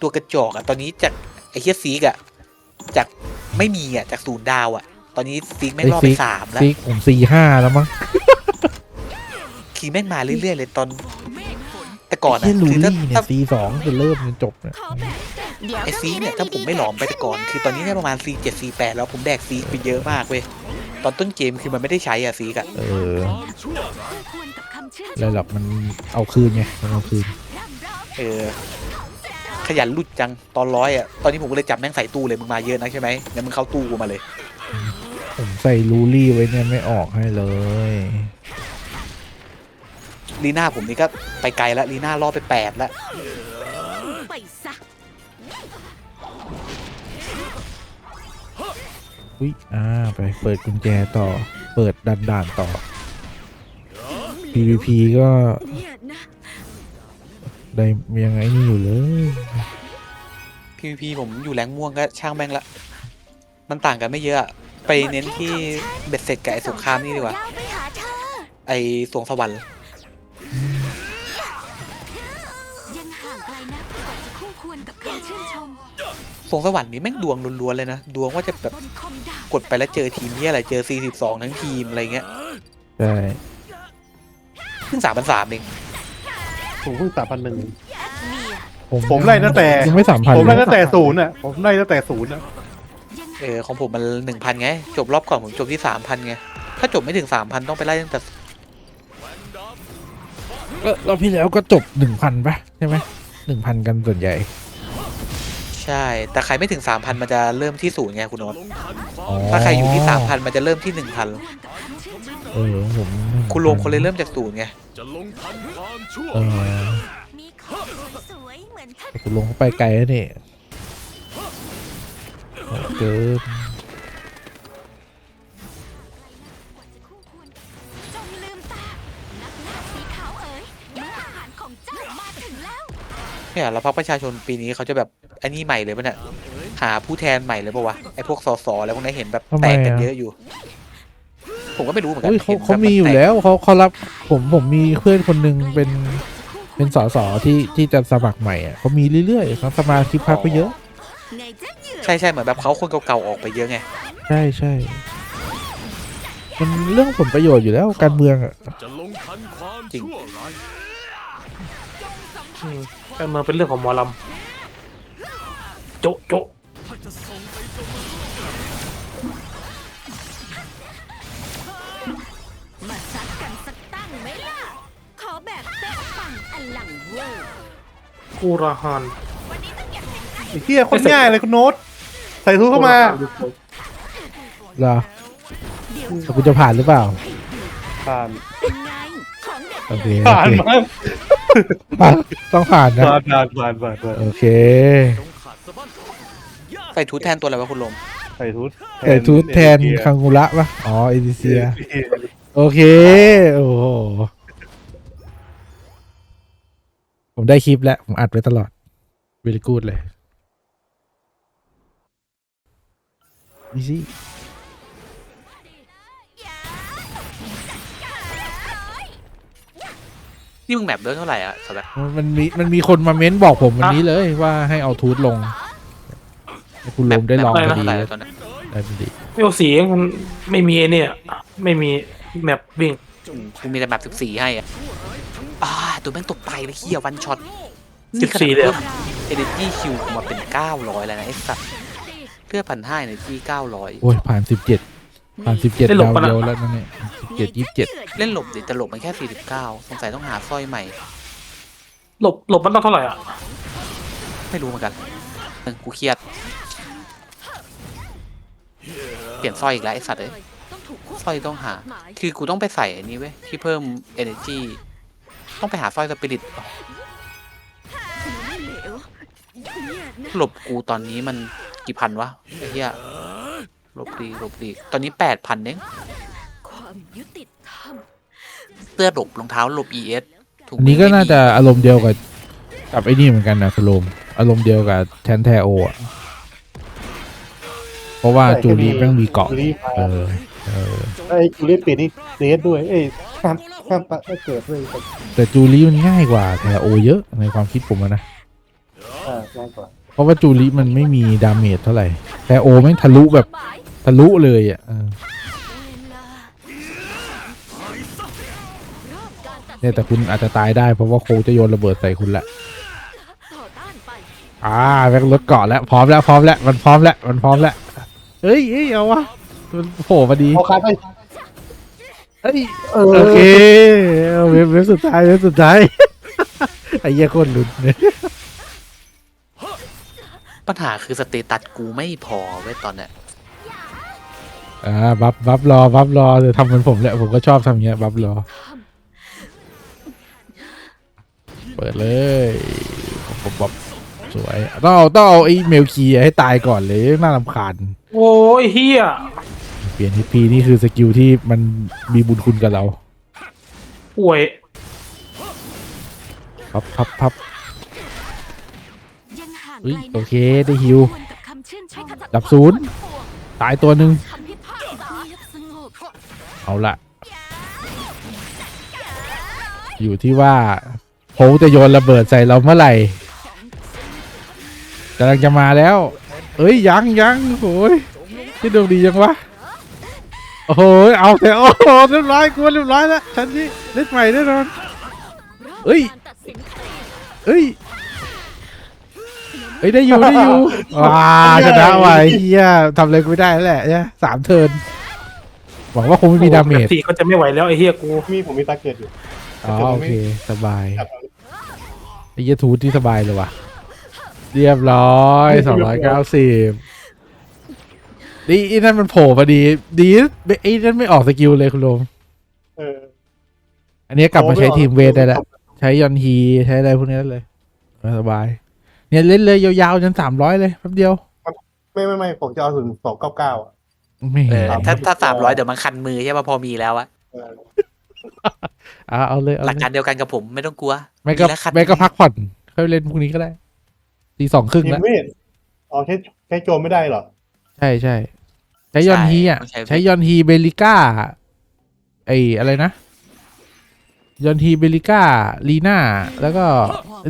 ตัวกระจอกอะตอนนี้จากไอ้เฮียซีกอะจากไม่มีอะจากศูนย์ดาวอะตอนนี้ซีกแม่งรอบไปสามแล้วซิกผมสี่ห้าแล้วมั้งคีแม่งมาเรื่อยๆเลยตอน แต่ก่อนอะเฮียลูคือถ้าลี่เนี่ยถ้าซีสองจะเริ่มจนจบเนี่ยไอ้ซีกเนี่ยถ้าผมไม่หลอมไปแต่ก่อน คือตอนนี้ได้ประมาณซีเจ็ดซีแปดแล้วผมแดกซีกไปเยอะมากเว้ยตอนต้นเกมคือมันไม่ได้ใช้อะซีกอะเออแล้วหรอกมันเอาคืนไงมันเอาคืนเออ ขยันหลุดจังตอนร้อยอะตอนนี้ผมก็เลยจับแม่งใส่ตู้เลยมึงมาเยอะนะใช่ไหมงั้นมึงเข้าตู้กูมาเลย ผมใส่ลูลี่ไว้เนี่ยไม่ออกให้เลย ลีน่าผมนี่ก็ไปไกลแล้วลีน่ารอบไปแปดแล้วไปซะอุ้ยอ่าไปเปิดกุญแจต่อ เปิดดันด่านต่อ PVP ก็เนี่ยนะ ได้ยังไงนี่อยู่เลยพีพีผมอยู่แรงม่วงก็ช่างแม่งละ มันต่างกันไม่เยอะอะไปเน้นที่เบ็ดเสร็จกับไอ้สงครามนี่ดีกว่ายาวไปหาเธอ ไอ้สวงสวรรค์ยังห่างไกลนะกว่าจะคู่ควรกับคำชื่นชม สวงสวรรค์นี่แม่งดวงล้วนๆเลยนะ ดวงว่าจะแบบบนคมดาบกดไปแล้วเจอทีมที่อะไรเจอ 42 ทั้งทีมอะไรเงี้ยใช่ เพิ่งสามพันสามเอง ผมเพิ่งสามพันหนึ่งเมียผมไล่ตั้งแต่ยังไม่สามพันผมไล่ตั้งแต่ศูนย์อะผมไล่ตั้งแต่ศูนย์อะยังเออของผมมันหนึ่งพันไง จบรอบก่อนผมจบที่สามพันไง ถ้าจบไม่ถึงสามพันต้องไปไล่ตั้งแต่ก็รอบที่แล้วก็จบหนึ่งพันปะใช่ไหมหนึ่งพันกันส่วนใหญ่ ใช่ แต่ใครไม่ถึงสามพันมันจะเริ่มที่ศูนย์ไงคุณโน้ตอ๋อถ้าใครอยู่ที่สามพันมันจะเริ่มที่หนึ่งพัน ร่วมกับคำชื่นชมเออผมคุณรวมคนเลยเริ่มจากศูนย์ไงจะลงทันความชั่วเออมีของสวยๆเหมือนท่านแต่คุณลงเข้าไปไกลแล้วนี่โหเกินกว่าจะคู่ควรกับจงลืมตา นักล่าสีขาวเอ๋ยมื้ออาหารของเจ้ามาถึงแล้ว เนี่ยเราพักประชาชนปีนี้เขาจะแบบอันนี้ใหม่เลยป่ะเนี่ยหาผู้แทนใหม่เลยป่าวะไอ้พวกสสแล้วพวกนี้เห็นแบบแตกกันเยอะอยู่ ผมก็ไม่รู้เหมือนกัอุ้ยเขาห็นเขาแบบมีอยู่นตกแล้วเขาเขารับผมผมมีเพื่อนคนหนึ่งเป็นเป็นสสที่ที่จะสมัครใหม่อะเขามีเรื่อยๆเขาสมาชิกพรรคไปเยอะไงจ๊ะเหยื่อใช่ใช่เหมือนแบบเขาคนเก่าๆออกไปเยอะไงใช่ใช่มันเรื่องผลประโยชน์อยู่แล้วการเมืองอะจะลงทันความจริงชั่วร้ายการเมืองเป็นเรื่องของหมอลำโจะโจะ กูราฮานวันนี้ต้องเก็บเป็นไอ้เหี้ยโคนง่ายเลยคุณโน้ตใส่ทุกเข้ามาเหรอแต่คุณจะผ่านหรือเปล่า ผ่านเป็นไงของเด็ดโอเคผ่านโอเคมากผ่านต้องผ่านนะ ผ่านผ่านผ่านผ่านผ่านโอเคจงขาดสะบั้นใส่ทูตแทนตัวอะไรวะคุณลม ใส่ทุตแต่ทูตแทนคังกุระปะอ๋อเอดิเซีย โอเค โอ้โห ผมได้คลิปแล้ว ผมอัดไว้ตลอด very good เลย easy นี่มึงแมปเดินเท่าไหร่อะสำหรับมันมีมันมีคนมาเม้นบอกผมวันนี้เลยว่าให้เอาทูตลงให้คุณลมได้ลองแมปพอดีเท่าไหร่ได้ตอนนั้นพอดีเวลสีมันไม่มีไอ้เนี่ย ไม่มีแมปวิ่งอืมกูมีแต่แมปสิบสี่ให้อะ อ่าตัวแม่งตกไปเลยเฮียวันช็อตสิบสี่เลยเหรอเอเนจีคิวกูมาเป็นเก้าร้อยแล้วนะไอ้สัตว์เพื่อพันห้าในที่เก้าร้อยโอ้ยผ่านสิบเจ็ดผ่านสิบเจ็ดดาวเดียวแล้วนั่นเนี่ยสิบเจ็ดยี่สิบเจ็ดเล่นหลบดิแต่หลบมันแค่สี่สิบเก้าสงสัยต้องหาสร้อยใหม่ หลบหลบมันต้องเท่าไหร่อะไม่รู้เหมือนกันเออกูเครียด เปลี่ยนสร้อยอีกแล้วไอ้สัตว์เอ้ยต้องถูกควบสร้อยต้องหา คือกูต้องไปใส่อันนี้เว้ยที่เพิ่ม energy ต้องไปหาสร้อยสปิริตไม่เหลวเนี่ยนะหลบกูตอนนี้มันกี่พันวะไอ้เหี้ยหลบดีหลบดีตอนนี้แปดพันเองความยุติธรรมเสื้อหลบรองเท้าหลบ ES ถุงอันนี้ก็มืน่าไม่มีจะอารมณ์เดียวกับกับไอ้นี่เหมือนกันนะคุณลมอารมณ์เดียวกับแทนแทโออะ เพราะว่าจูรีแม่งมีเกาะจูรี่เออเออ ไอ้จูรี่เปลี่ยนนี่เรสด้วย เอ้ยห้ามห้ามปะไม่เกิดด้วยแต่จูรีมันง่ายกว่าแทโอเยอะในความคิดผมอะนะ อ่าง่ายกว่าเพราะว่าจูริมันไม่มีดาเมจเท่าไหร่ แต่โอแม่งทะลุแบบทะลุเลยอะเออเนี่ยแต่คุณอาจจะตายได้เพราะว่าโคจะโยนระเบิดใส่คุณละ ต่อต้านไปอ่าแม่งรถเกาะแล้วพร้อมแล้วพร้อมแล้วมันพร้อมแล้วมันพร้อมแล้ว เฮ้ยเฮ้ยเอาวะ โผล่มาดีเอาคาไปเฮ้ยเอโออเคเอาเว็บเว็บสุดท้ายเว็บสุดท้ายไอ้เหี้ยโคนหลุดเนี่ยปัญหาคือสเตตัสกูไม่พอเว้ยตอนเนี้ยอ่าบัฟบัฟรอบัฟรอเดี๋ยวทำเหมือนผมแหละผมก็ชอบทำอย่างเงี้ยบัฟรอ เปิดเลยป๊บป๊บสวยต้องเอาต้องเอาไอ้เมลคีให้ตายก่อนเลยน่ารำคาญโอ้ยเฮียเปลี่ยนทีพีนี่คือสกิลที่มันมีบุญคุณกับเราป่วยพับพับพับยังห่างเฮ้ยไกลนะโอเคได้ฮิวควรกับคำชื่นชมดับศูนย์ตายตัวหนึ่งคำพิพากษาเงียบสงบเอาละอยู่ที่ว่าโพจะโยนระเบิดใส่เราเมื่อไหร่กำลังจะมาแล้ว เอ้ยยังยังโอ้ยที่ดวงดียังวะ โอ้โหเอาแต่โอ้โหเรียบร้อยกูว่าเรียบร้อยแล้วฉันนี่เล่นใหม่แน่นอนเอ้ยการตัดสินคดีเอ้ยเอ้ยได้อยู่ได้อยู่ว้าชนะว่ะไอ้เฮียทำอะไรกูไม่ได้แล้วแหละเนี่ยสามเทิร์นหวังว่าคงไม่มีดาเมจสี่ก็จะไม่ไหวแล้วไอ้เฮียกูมีผมมีตาเกียรอยู่อ๋อโอเคสบายจับไอ้เหี้ยทูตที่สบายเลยว่ะเรียบร้อยสองร้อยเก้าสิบ ดีไอ้นั่นมันโผล่มาดี ดีไอ้นั่นไม่ออกสกิลเลยคุณโรมเอออันนี้กลับมาใช้ทีมเวทได้แล้วใช้ยอนฮีใช้อะไรพวกนี้ได้เลยสบาย เนี่ยเล่นเลยยาวๆจนสามร้อยเลยแป๊บเดียว ไม่ไม่ไม่ผมจะเอาถึงสองเก้าเก้าอะไม่เอเห็นอถ้าถ้าสามร้อยเดี๋ยวมันคันมือใช่ป่ะพอมีแล้วอะเออเอาเอาเลยเอาหลักเลยการเดียวกันกับผมไม่ต้องกลัว ไม่ก็มีแล้วคันไม่ก็พักผ่อนค่อยเล่นพวกนี้ก็ได้ตีสองครึ่งทีมแล้วเวทอ๋อใช้ใช้โจมไม่ได้เหรอ ใช่ใช่ ใช้ยอนฮีอะใช่ใช้ยอนฮีเบลิก้าไออะไรนะ ยอนฮีเบลิก้าลีน่าแล้วก็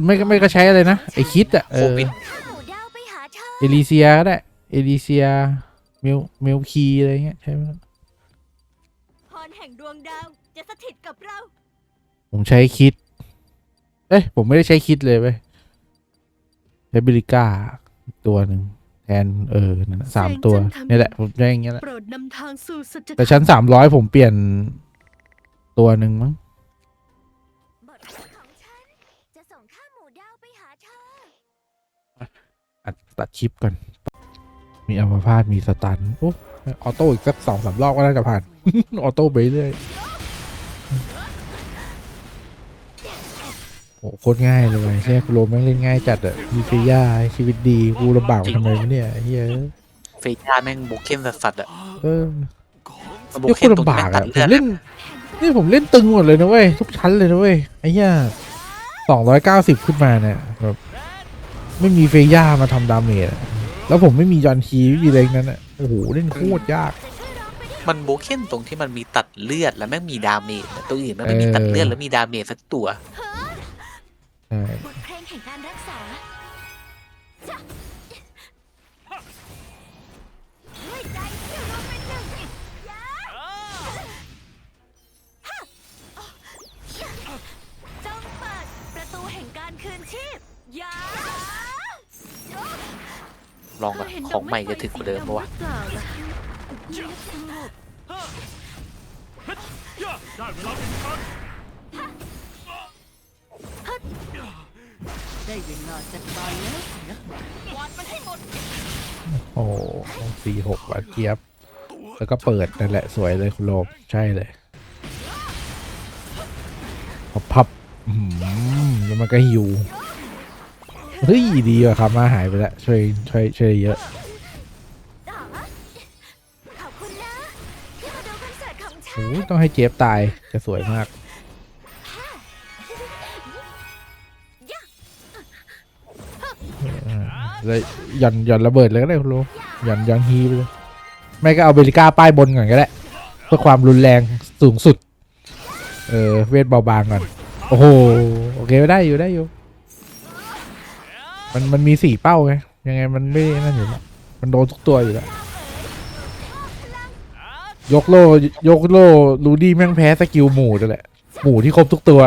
ไม่ก็ไม่ก็ใช้อะไรนะ ไอคิดอะเอโคอวิดหมู่ดาวไปหาเธอเอลิเซียก็ได้ เอลิเซียเมลเมลคีอะไรเงี้ยใช่ไหมพรแห่งดวงดาวจะสถิตกับเรา ผมใช้คิด เอ้ยผมไม่ได้ใช้คิดเลยเว้ยใช้เบลิก้าตัวหนึ่ง แทนเออนั่นน่ะสามตัวเนี่ยแหละผมใช้อย่างเงี้ยแหละ โปรดนำทางสู่สัจธรแต่รมชั้นสามร้อยผมเปลี่ยนตัวหนึ่งมั้ง บทของฉัน จะส่งข้าหมู่ดาวไปหาเธอ อัดตัดคลิปก่อน มีอัมพาตมีสตัน โอ้ ออโต้อีกสักสองสามรอบก็น่าจะผ่าน ออโต้ไปเรื่อย โอ้โคตรง่ายเลยเชี่ยโรมแม่งเล่นง่ายจัดอะมีฟิยาชีวิตดีกูลำบากมาทำไมวะเนี่ยไอ้เฮ้ยเฟย่าแม่งบุกเข้มสัสๆอะเออบุกนี่โคเข้ตมรตรงลำที่บาแม่กงตัอะดผเลือดมเล่นนี่ผมเล่นตึงหมดเลยนะเว้ยทุกชั้นเลยนะเว้ยไอ้เหี้ยสองร้อยเก้าสิบขึ้นมาเนี่ยแบบไม่มีเฟย่ามาทำดาเมจอะแล้วผมไม่มียอนทีไม่มีอะไรทั้งนั้นอะโอ้โหเล่นโคตรยาก มันบุกเข้มตรงที่มันมีตัดเลือดแล้วแม่งมีดาเมจอะตัวอื่นมันไม่มีตัดเลือดแล้วมีดาเมจสักตัว ใช่บทเพลงแห่งการรักษาด้วยใจที่รวมเป็นหนึ่งยาจงเปิดประตูแห่งการคืนชีพยาลองก่อนของใหม่จะถึงกว่าเดิมปะวะเปล่าล่ะเงียบสงบได้เวลาเป็นการ ได้เวลาจัดการแล้วนะกวาดมันให้หมดโอ้สี่หกบาทเกียบ แล้วก็เปิดนั่นแหละสวยเลยคุณโลมใช่เลยพับพับอื้อหือแล้วมันก็หิวเฮ้ยดีว่ะครับมาหายไปแล้วช่วยช่วยช่วยเยอะโอ้ต้องให้เจฟตายจะสวยมาก เลยหย่อนหย่อนระเบิดเลยก็ได้คุณโลหย่อนหย่อนฮีไปเลยไม่ก็เอาเบลิก้าป้ายบนก่อนก็ได้เพื่อความรุนแรงสูงสุด เออเวทเบาบางก่อนโอ้โหโอเคได้อยู่ได้อยู่ มันมันมีสี่เป้าไงยังไงมันไม่นั่นอยู่แล้วมันโดนทุกตัวอยู่แล้วยกโลยกโลลูดี้แม่งแพ้สกิลหมู่นั่นแหละหมู่ที่ครบทุกตัว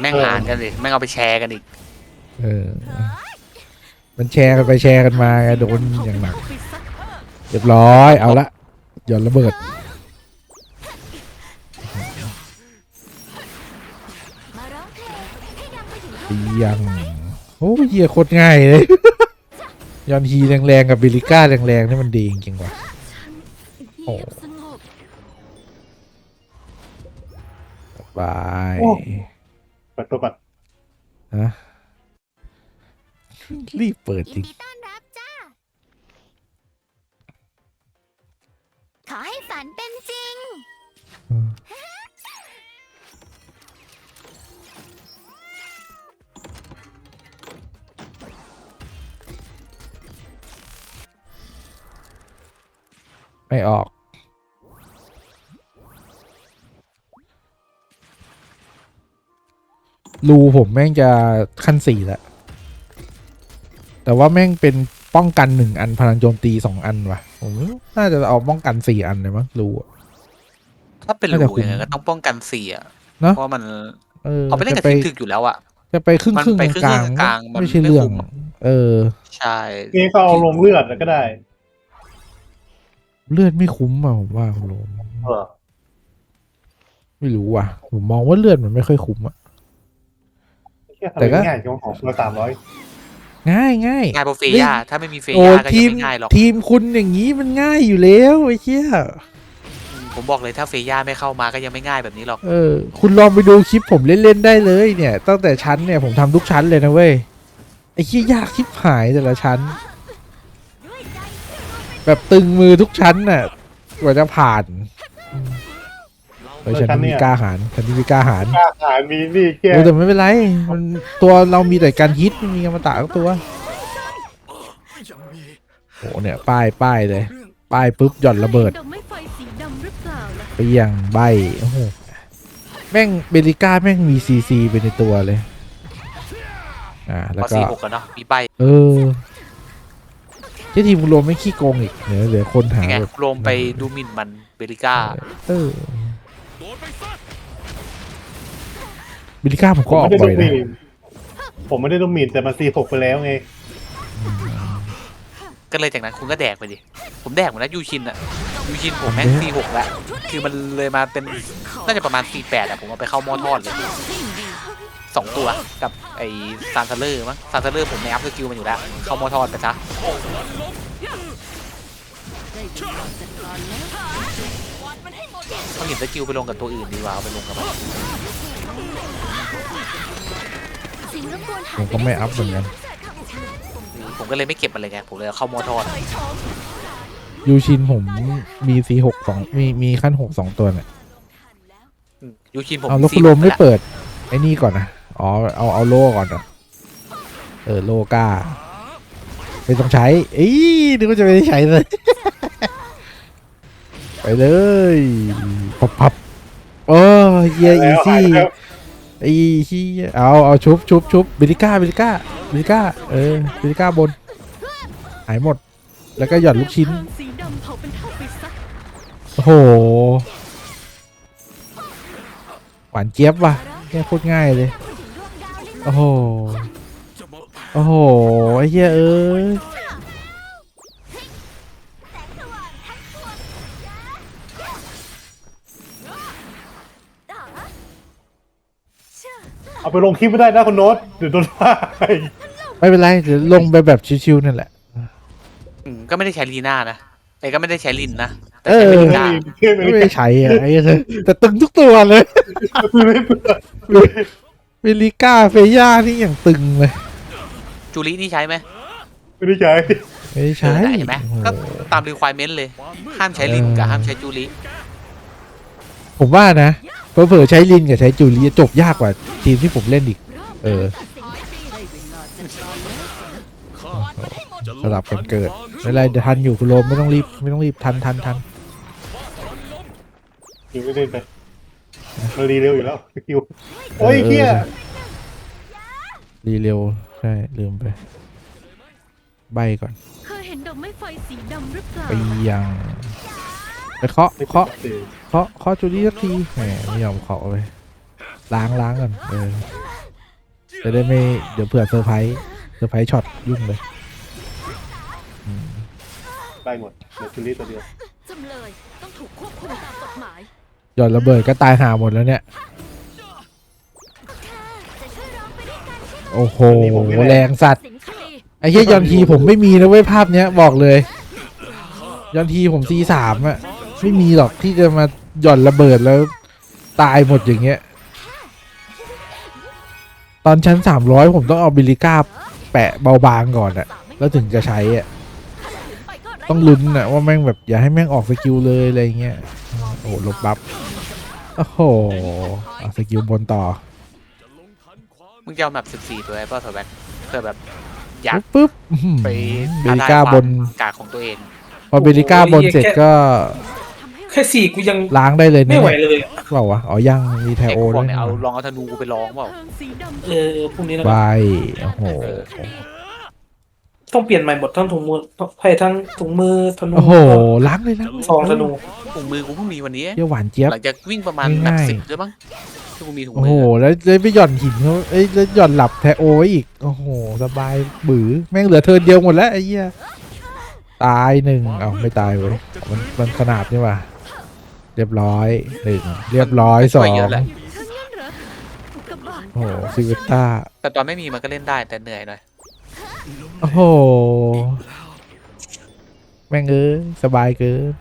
แม่งหานกันเลยแม่งเอาไปแชร์กันอีก เออ มันแชร์กันไปแชร์กันมาไงโดนอย่างหนัก เรียบร้อยเอาละหย่อนระเบิดมาร้องเพลงให้ดังไปถึงเตียงโอ้ยเหี้ยโคตรง่ายเลยยอนฮีแรงๆกับบิลิก้าแรงๆนี่มันดีจริงๆว่ะโอ้เงียบสงบบายโอ้เปิดตัวก่อนฮะ รีบเปิดจยิรินงดีต้อนรับจ้า ขอให้ฝันเป็นจริงไม่ออก รูผมแม่งจะขั้นสี่แล้ว แต่ว่าแม่งเป็นป้องกันหนึ่งอันพลังโจมตีสองอันว่ะผมน่าจะเอาป้องกันสี่อันเลยมั้งรูอะถ้าเป็นน่ารูจะคุ้มยังไงก็ต้องป้องกันเสียเนอะเพราะมันเออเอาไปเล่นกับจะไปทีมถึกอยู่แล้วอะจะไปครึ่งมันครึ่งไปกครึ่งลางกลางๆมันไม่ใช่ไม่เรื่องคุ้มเออ ใช่นี่เขาเอาลงเลือดก็ได้ เลือดไม่คุ้มอะผมว่าคุณโรมเออไม่รู้ว่ะ ผมมองว่าเลือดมันไม่ค่อยคุ้มอะแค่ทำแต่ก็ง่ายๆจังของละสามร้อย ง่ายง่ายง่ายเพราะเฟย่าถ้าไม่มีเฟโอ้ย่าก็ทียังมไม่ง่ายหรอกทีมคุณอย่างนี้มันง่ายอยู่แล้วไอ้เชี่ยผมบอกเลยถ้าเฟย่าไม่เข้ามาก็ยังไม่ง่ายแบบนี้หรอกเออคุณลองไปดูคลิปผมเล่นๆได้เลยเนี่ย ตั้งแต่ชั้นเนี่ยผมทำทุกชั้นเลยนะเว้ยไอ้เชี่ยยากชิบหายแต่ละชั้น แบบตึงมือทุกชั้นน่ะกว่าจะผ่าน เออชั้นนี้มีกล้าหารชั้นนี้มีกล้าหารอาหารมีนี่แค่โอ้แต่ไม่เป็นไรมันตัวเรามีแต่การฮิตไม่มีกรรมตะทั้งตัวยังมีโอ้เนี่ยป้ายป้ายเลยป้ายปุ๊บหย่อนระเบิดดอกไม้ไฟสีดำหรือเปล่าล่ะเปรี้ยงใบโอ้โหแม่งเบลิก้าแม่งมีซีซีไปในตัวเลยอ่าพแล้วอก็สี่หกแล้วเนาะมีใบเออที่ทีมรวมไม่ขี้โกงอีกเหลือเหลือคนหายังไงแบบ โรมไปดูหมิ่นมันเบลิก้า เออ โดนไปซะเบลิก้าผมผก็มออไม่กได้บ่ดูอยหนะมิ่นผมไม่ได้ดูหมิ่นแต่มันซีหกไปแล้วไงก็เลยจากนั้นคุณก็แดกไปดิ ผมแดกหมดแล้วยูชินอะยูชินผมแม่งสี่หกแล้ว คือมันเลยมาเป็นน่าจะประมาณสี่แปดอะผมเอาไปเข้าหม้อทอดเลยสองตัวกับไอ้ซานเซเลอร์มั้งซานเซเลอร์ผมในอัพสกิลมันอยู่แล้ว เข้าหม้อทอดไปซะ ต้องเห็นสกิลไปลงกับตัวอื่นดีกว่าเอาไปลงกับมันสิ่งรบกวนหาผมก็ไม่อัพเหมือนกันผมก็เลยไม่เก็บมันเลยไงผมเลยเอาเข้าหม้อทอดยูชินผมมีซีหกสองมีมีขั้นหกสองตัวเนี่ยอืมยูชินผมเอาแล้วคุณสี่โรหมกไม่แล้วเปิดไอ้นี่ก่อนนะอ๋อเอาเอาโล่ก่อนนะเออโลกล้าไม่ต้องใช้เอ้ยนึกว่าจะไม่ได้ใช้เลย ไปเลยพับพับโอ้เยียอีแล้วหายซี่แล้วไอ้เฮียเอาเอาชุบชุบชุบบิลิก้าบิลิก้าบิลิก้าเออบิลิก้าบนหายหมด แล้วก็หย่อนลูกชิ้นสีดำเผาเป็นเท่าไปซะโอ้โหหวานเจี๊ยบว่ะแค่โคตรง่ายเลย โอ้โหจะมาโอ้โห ไอ้เหี้ยเอ้ย เอาไปลงคลิปไม่ได้นะคุณโน้ตเดี๋ยวโดนว่าอีกไม่เป็นไรเดี๋ยวลงไปแบบชิวๆนั่นแหละ อืมก็ไม่ได้ใช้ลีน่านะไอ้ก็ไม่ได้ใช้ลินนะแต่เอใช้อเบลิไม่ก้ามีเพื่อนไม่ไม่ได้ได้ใช้อะไอ้เหี้ยแต่ตึงทุกตัวเลยไม่เปิดเวลิก้าเฟย่านี่อย่างตึงเลยจูรินี่ใช้ไหมไม่ได้ใช้ไม่ได้ใช้เออเห็นไหมโอ้โหก็ตาม requirement เลย ห้ามใช้ลินกับห้ามใช้จูริผมว่านะ เผื่อๆใช้ลินกับใช้จูเลียจบยากกว่าทีมที่ผมเล่นอีก เออข้าจะลงสลับกันเกิดไม่เป็นไรเดี๋ยวทันอยู่คุณโรมไม่ต้องรีบไม่ต้องรีบทันทันทันคิวไม่ได้ไปมันรีเร็วอยู่แล้วสกิลโอ้ยเฮียรีเร็วใช่ลืมไป ใบก่อนเคยเห็นดอกไม้ไฟสีดำหรือเปล่าไปยัง ไปเคาะไม่เคาะเออเคาะเคาะจูดี้สักทีแหมไม่ยอมเคาะเลยล้างล้างก่อนเออจะได้ไม่เดี๋ยวเผื่อเซอร์ไพรส์เซอร์ไพรส์ช็อตยุ่งเลยอืมไปหมดเหลือคิลลี่ตัวเดียวจำเลยต้องถูกควบคุมตามกฎหมายหย่อนระเบิดก็ตายหาหมดแล้วเนี่ยจะช่วยร้องไปด้วยกันใช่ไหมโอ้โหแรงสัตว์สิงคลีไอ้เหี้ยยอนทีผมไม่มีนะเว้ยภาพเนี้ยบอกเลย ยอนทีผมซีสามอะ ไม่มีหรอกที่จะมาหย่อนระเบิดแล้วตายหมดอย่างเงี้ย ตอนชั้นสามร้อยผมต้องเอาบิลิก้าแปะเบาบางก่อนอะแล้วถึงจะใช้อะไปก็ไร้ต้องลุ้นอะว่าแม่งแบบอย่าให้แม่งออกสกิลเลยอะไรเงี้ย โอ้โหลบบัฟ โอ้โหเอาสกิลบนต่อ มึงจะเอาแมป14 ตัวไอ้ป่ะเถอะแบ็คเพื่อแบบอยากปุ๊บอื้อหือไปเบลิก้าบนกากของตัวเอง พอเบลิก้าบนเสร็จก็ทำให้ แค่สี่กูยังล้างได้เลยไม่เนี่ยไหวเลยอะเปล่าวะอ๋อยังมีไทไอ้โอพวด้กวยเนี่ยนะเอาลองเอาธนูกูไปลองเปล่าเพลิงสีดำเออพรุ่งนี้แล้วใบกันโอ้โหต้องเปลี่ยนใหม่หมดทั้งถุงมือไพ่ทั้งถุงมือธนูโอ้โหล้างเลยล้างเลยซองธนูถุงมือกูเพิ่งมีวันนี้ เยี่ยวหวานเจี๊ยบ หลังจากวิ่งประมาณแมปง่ายๆ สิบด้วยมั้งที่กูมีถุงโอ้มืโหอแล้วเลยไปหย่อนหินเขาเอ้ยแล้วหย่อนหลับไทโอไว้อีกโอ้โหสบายบือแม่งเหลือเทิร์นเดียวหมดแล้วไอ้เหี้ยตายหนึ่งเอาไม่ตายเว้ยมันมันขนาดนี่ว่ะ เรียบร้อยหนึ่งเรียบร้อยสองเยอะแหละฉันงั้นเหรออุกกาบาตโอ้โหซิวิต้าแต่ตอนไม่มีมันก็เล่นได้แต่เหนื่อยหน่อยโอ้โหแม่งเอ้ยสบายเกิน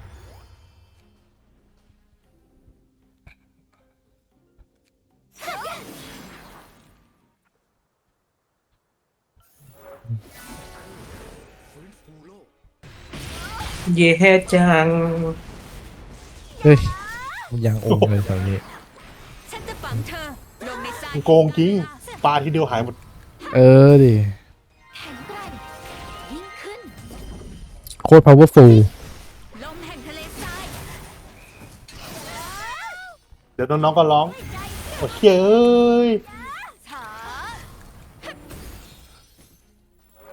เย่แฮจัง เฮ้ยมันยังองค์เลยตอนนี้ ฉันจะฝังเธอลงในทรายโกงจริง ปลาทีเดียวหายหมด เออดิแข็งแกร่งยิ่งขึ้น โคตร powerful ลมแห่งทะเลทรายเดี๋ยวน้องๆก็ร้อง โอ้เชี่ยเอ้ยฉา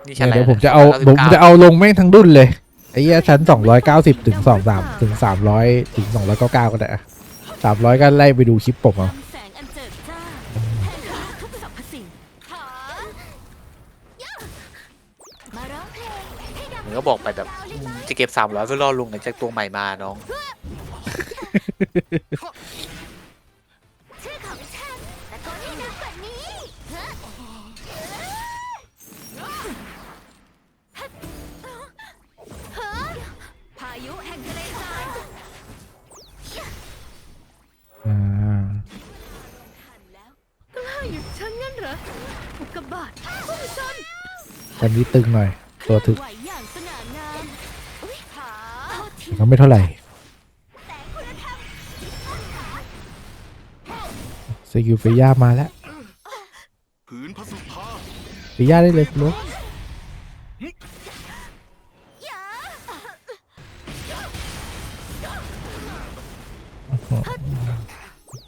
นี่ชั้นเดี๋ยวอะไรผมจะเอา199ผมจะเอาลงแม่งทั้งดุนเลย ไอ้เหี้ยชั้น290ถึง23ถึง300ถึง299ก็ได้อะ300ก็ไล่ไปดูคลิปผมเอาลำแสงอันเจิดจ้าแทนที่ทุกสรรพสิ่งหามาร้องเพลงให้ดังมึงก็บอกไปแบบอืมจะเก็บ300เพื่อรอลุงหลังจากตัวใหม่มาน้อง ตอนนี้ตึงหน่อย ตัวถึกไหวอย่างสง่างามอุ้ยขาโทษทีก็ไม่เท่าไหร่สกิลเฟย่ามาแล้วเฟย่าได้เลยคุณลูกอย่า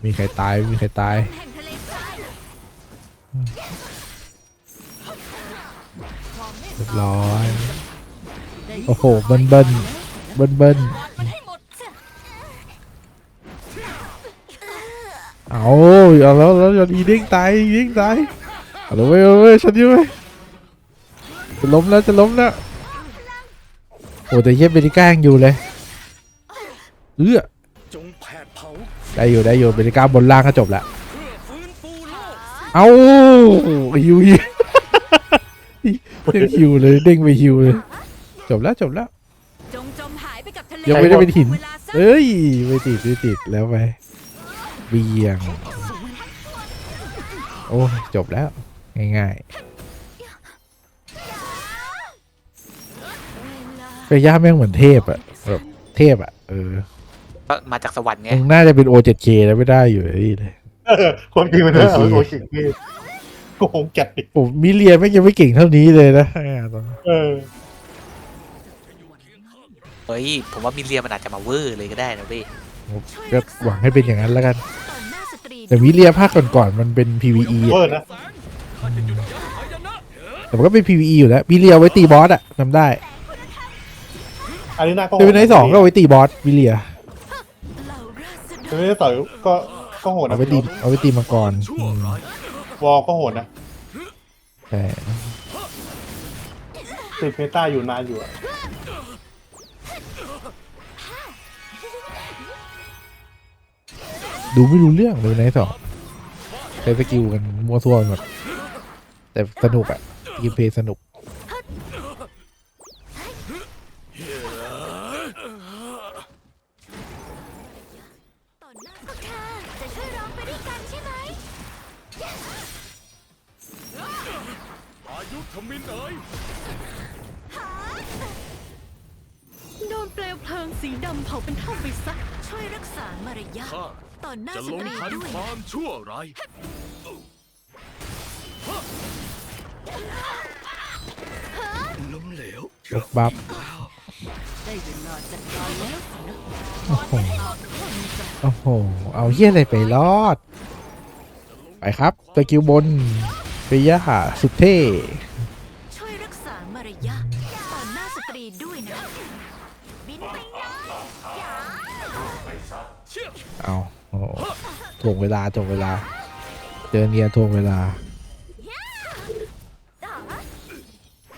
มีใครตาย มีใครตาย รียบร้อย โอ้โห เบิ้ลเบิ้ลเบิ้ลเบิ้ลมันเอาเอาแล้วแล้วยอดอีเด้งตายอีเด้งตายเอาเลยเว้ยเอาเลยเว้ยฉันอยู่เว้ยจะล้มแล้วจะล้มแล้วโอ้แต่เยี่ยเบริก้ายังอยู่เลยเอื้อได้อยู่ได้อยู่เบริก้าบนล่างก็จบแล้วเพื่อฟื้นฟูโลก เอาฮิวฮิวยังฮิวเลยเด้งไปฮิวเลย จบแล้วจบแล้ว จงจมหายไปกับทะเลยังไม่ได้เป็นหินเวลาสั้น เอ้ยไม่ติดไม่ติดแล้วไปเบียง โอ้ยจบแล้ว ง่ายๆไปย่าแม่งเหมือนเทพอะแบบเทพอะเออก็มาจากสวรรค์ไงมึงน่าจะเป็น O7K แล้วไม่ได้อยู่ไอ้นี่เลยเออคนจริงมันเถอะโอเคโอ้ชิพี่ โกงจัดดิผมมิเลียแม่งยังไม่เก่งเท่านี้เลยนะอ่าตอนเออเฮ้ยผมว่ามิเลียมันอาจจะมาเวอร์เลยก็ได้นะเว้ยก็หวังให้เป็นอย่างนั้นแล้วกันต่อหน้าสตรีแต่มิเลียภาคก่อนๆมันเป็น PVE เวออะร์นะข้าจะหยุดยั้งหายนะแต่มันก็เป็น PVE อยู่แล้ววิเลียไว้ตีบอสอะจำได้อารีนาก็เดวินไนท์สองก็เอาไว้ตีบอสวิเลียเหล่าราษฎเดรวินไนท์สองก็ก็โหดเอานะไว้ตีเอาไว้ตีมังกรชั่อื วมร้ายวอลก็โหดนะใช่ติดเมตาอยู่นานอยู่อะดูไม่รู้เรื่องเลยในสองใช้สกิลกันมัวซั่วหมดแต่สนุกอะเกมเพลย์สนุก อายุทมินเอ๋ยโดนเปลวเพลิงสีดำเผาเป็นเท่าไปซะช่วยรักษามารยาทข้าต่อหน้าจะสลงตรีทันด้วย ความชั่วร้ายล้มเหลวยกบัฟได้เวลาจัดการแล้วสินะโอ้โหโอ้โห เอาเฮี้ยอะไรไปรอด ไปครับสกิลบนเฟย่าสุดเท่ ถ่วงเวลาถ่วงเวลา เจอเนียถ่วงเวลา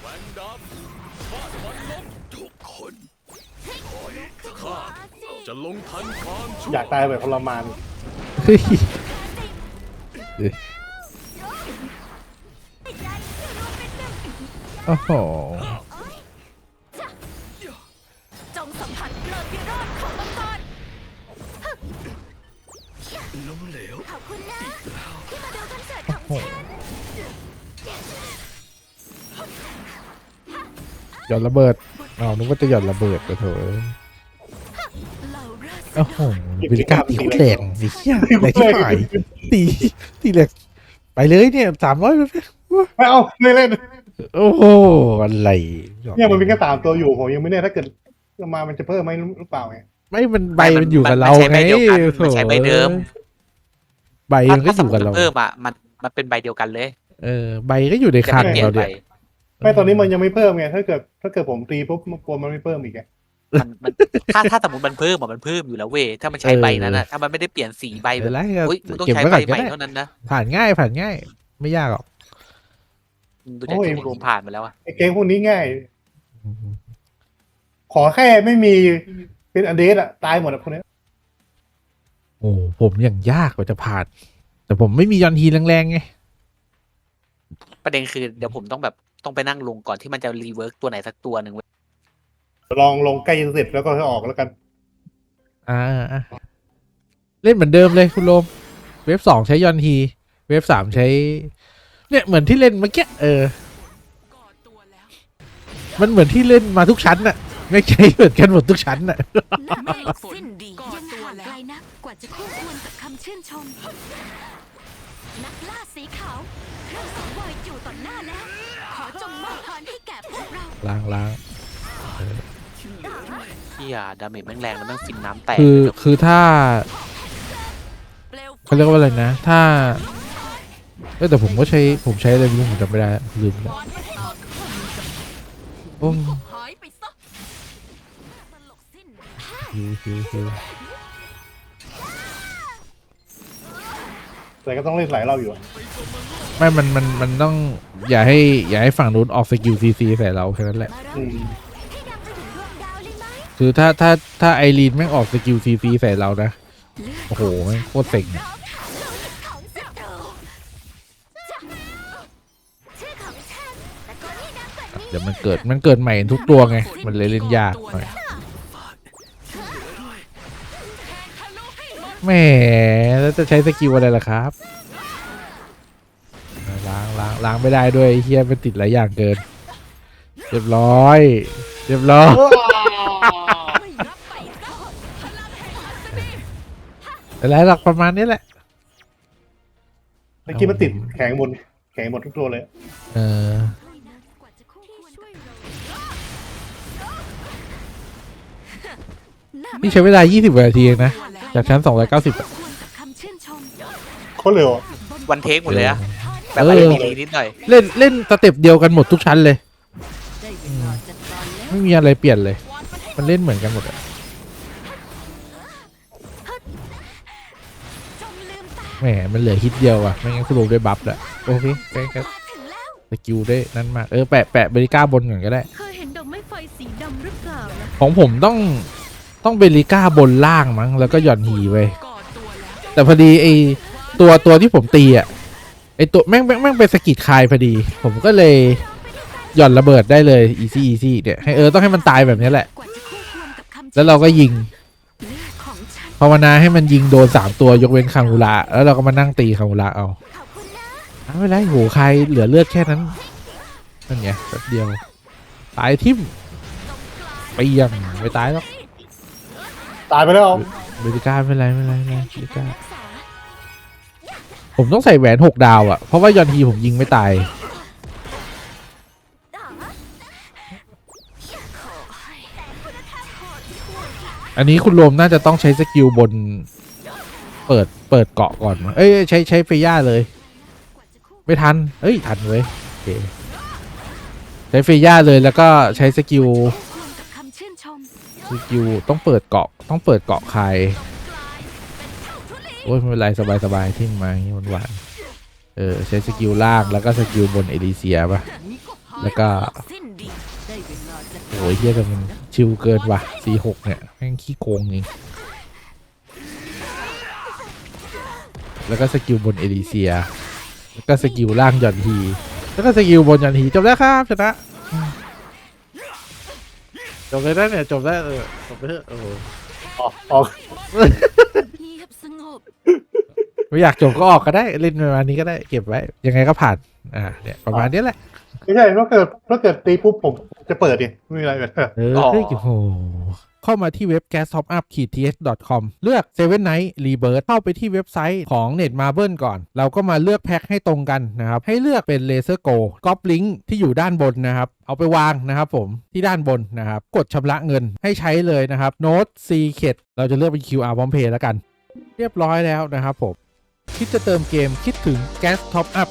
แหวนดำฟาดวันล้มทุกคนข้าจะลงทันความชั่วอยากตายแบบทรมานเฮ้ยเฮ้ยโอ้โห ย่อนระเบิดอ้าวนึกว่าจะหย่อนระเบิดไปเถอะเหล่าราษฎรโอ้โหบริการตีโคตรแรงไอ้เหี้ยแรงที่หายตีตีแรงไปเลยเนี่ยสามร้อยเลยไม่เอาไม่เล่นโอ้โหอะไรเนี่ยมันมีแค่สามตัวอยู่ผมยังไม่แน่ถ้าเกิดมามันจะเพิ่มไหมหรือเปล่าไงไม่มันใบมันอยู่กับเรามันใช้ไงใบเดียวกันมันใช้ใบเดิม ใบมันก็ถ้าอยู่กับเราเพิ่มอะมันมันเป็นใบเดียวกันเลย เออ ใบก็อยู่ในแต่คันมันเปลี่ยเรานไปเนี่ย ไม่ตอนนี้มันยังไม่เพิ่มไงถ้าเกิดถ้าเกิดผมตีปุ๊บมันกลัวมันไม่เพิ่มอีกไงมันมันถ้าถ้าสมมติมันเพิ่มอะมันเพิ่มอยู่แล้วเว้ยถ้ามันใช้ใบนั้นอะถ้ามันไม่ได้เปลี่ยนสีใบแบเดี๋ยบวไล่ก็อุ้ยมึงต้องเก็บใช้ไว้ใบก่อนใหก็ม่ได้เท่านั้นนะผ่านง่ายผ่านง่าย ไม่ยากหรอกดูจากที่รวมผ่านมาแล้วอะไอเกมพวกนี้ง่าย ขอแค่ไม่มีเป็นอันเดสอะตายหมดอะพวกเนี้ยโอ้ผมอย่างยากกว่าจะผ่าน แต่ผมไม่มียอนทีแรงๆไงประเด็นคือเดี๋ยวผมต้องแบบ ต้องไปนั่งลงก่อนที่มันจะรีเวิร์กตัวไหนสักตัวหนึ่งเว้ยลองลงใกล้จะเสร็จแล้วก็ให้ออกแล้วกัน อ่าอะเล่นเหมือนเดิมเลยคุณโรมเว็บสองใช้ยอนทีเว็บสามใช้ เนี่ยเหมือนที่เล่นเมื่อกี้เออ มันเหมือนที่เล่นมาทุกชั้นน่ะ ไม่ใช่เหมือนกันหมดทุกชั้นน่ะน่าไม่หลบสิ้นดียังห่างไกลนักกว่าจะคู่ควรกับคำชื่นชม นักล่าสีขาว เครื่องสังเวยอยู่ต่อหน้าแล้วขอ จงมอบพรให้แก่พวกเราล้างล้างที่อะดาเมจแม่งแรงแล้วแม่งฟินน้ำแตกคือเลยคือถ้าเขาเรียกว่าอะไรนะ ถ้าเอ้ยแต่ผมก็ใช้ผมใช้อะไรไม่รู้ผมจำไม่ได้ลืมแล้วโอ้หายไปซะตลกสิ้นฮิวฮิวฮิวแต่ก็ต้องเล่นหลายรอบอยู่อะ ไม่มันมันมันต้องอย่าให้อย่าให้ฝั่งนู้นออกสกิลซีซีใส่เราแค่นั้นแหละมาเราอืมให้ดังไปถึงดวงดาวเลยไหมคือถ้าถ้าถ้าไอรีนแม่งออกสกิลซีซีใส่เรานะ โอ้โหแม่งโคตรเซ็งอะของศัตรูจ้ะชื่อของฉันแต่ก่อนที่ดังกว่านี้เดี๋ยวมันเกิดมันเกิดใหม่ทุกตัวไง มันเลยเล่นยากหน่อยแหมแล้วจะใช้สกิลอะไรล่ะครับ ล้างล้างล้างไม่ได้ด้วยไอ้เฮียมันติดหลายอย่างเกิน เรียบร้อย เรียบร้อยไม่รับไปซะอะไรหลักประมาณนี้แหละ เมื่อกี้มันติดแข็งหมดแข็งหมดทุกตัวเลย เออกว่าจะคู่ควรกับนี่ใช้เวลา 20กว่านาทีเองนะ จากชั้น 290อะควรกับคำชื่นชมโคตรเร็วอะวันเทคหมดเลยอะถอน แบบเอว่าอดีๆนิดหน่อยเล่นเล่นสเต็ปเดียวกันหมดทุกชั้นเลย ไม่มีอะไรเปลี่ยนเลย มันเล่นเหมือนกันหมดอะจงลืมตาแหมมันเหลือฮิตเดียวอะไม่งั้นคุณลุงได้บัฟแล้วโอเคแค่แค่มาถึงแล้วสกิลได้นั่นมากเออแปะแปะเบริก้าบนก่อนก็ได้ เคยเห็นดอกไม้ไฟสีดำหรือเปล่านะของผมต้องต้องเบริก้าบนล่างมั้งแล้วก็หย่อนหีไว้ยก่อตัวแล้วแต่พอดีไอตัวตัวที่ผมตีอะ ไอตัวแม่งแม่งแม่งเป็นสกิดคายพอดี ผมก็เลยหย่อนระเบิดได้เลยอีซี่อีซี่เนี่ยให้เออต้องให้มันตายแบบนี้แหละกว่าจะคู่ควรกับคำแล้วเราก็ยิงเลือดของฉันภาวนาให้มันยิงโดนสามตัวยกเว้นคังอุระแล้วเราก็มานั่งตีคังอุระเอาขอบคุณนะอ้าวไม่เป็นไรโหใครเหลือเลือดแค่นั้นนั่นไงแป๊บเดียว ตายทิ่มไปยังไม่ตายหรอกตายไปแล้วเบริก้าไม่เป็นไรไม่เป็นไรไม่เป็นไร ผมต้องใส่แหวนหกดาวอะเพราะว่ายอนทีผมยิงไม่ตาย อันนี้คุณโรมน่าจะต้องใช้สกิลบน เปิดเปิดเกาะก่อน เอ้ยใช้ใช้เฟย่าเลย ไม่ทัน เอ้ยทันเว้ยโอเคใช้เฟย่าเลยแล้วก็ใช้สกิลสกิลต้องเปิดเกาะต้องเปิดเกาะใคร โอ้ยไม่เป็นไรสบายสบายที่มาอย่างนี้หวานๆเออใช้สกิลล่างแล้วก็สกิลบนเอลิเซียป่ะแล้วก็สิ้นดีโอ้ยเฮียแต่มันชิวเกินว่ะ C6 เนี่ยแม่งขี้โกงจริงแล้วก็สกิลบนเอลิเซีย แล้วก็สกิลล่างหย่อนทีแล้วก็สกิลบนหย่อนทีจบแล้วครับชนะอืมจบเลยได้เนี่ยจบแล้วเออจบไปเถอะโอ้โหออกออก เงียบสงบ ไม่อยากจบก็ออกก็ได้เล่นประมาณนี้ก็ได้เก็บไว้ ยังไงก็ผ่าน อ่าเนี่ยประมาณนี้แหละไม่ใช่ถ้าเกิดถ้าเกิดตีปุ๊บผมจะเปิดดิไม่มีอะไรแบบเออเฮ้ยโอ้โหเข้ามาที่เว็บ gas top up th com เลือก7 night rebirth เข้าไปที่เว็บไซต์ของ net marble ก่อน เราก็มาเลือกแพ็คให้ตรงกันนะครับ ให้เลือกเป็น laser go ก๊อปลิงก์ที่อยู่ด้านบนนะครับ เอาไปวางนะครับผมที่ด้านบนนะครับ กดชำระเงินให้ใช้เลยนะครับ note c k e t เราจะเลือกเป็น QR พร้อมเพย์แล้วกัน เรียบร้อยแล้วนะครับผม คิดจะเติมเกมคิดถึง gas top up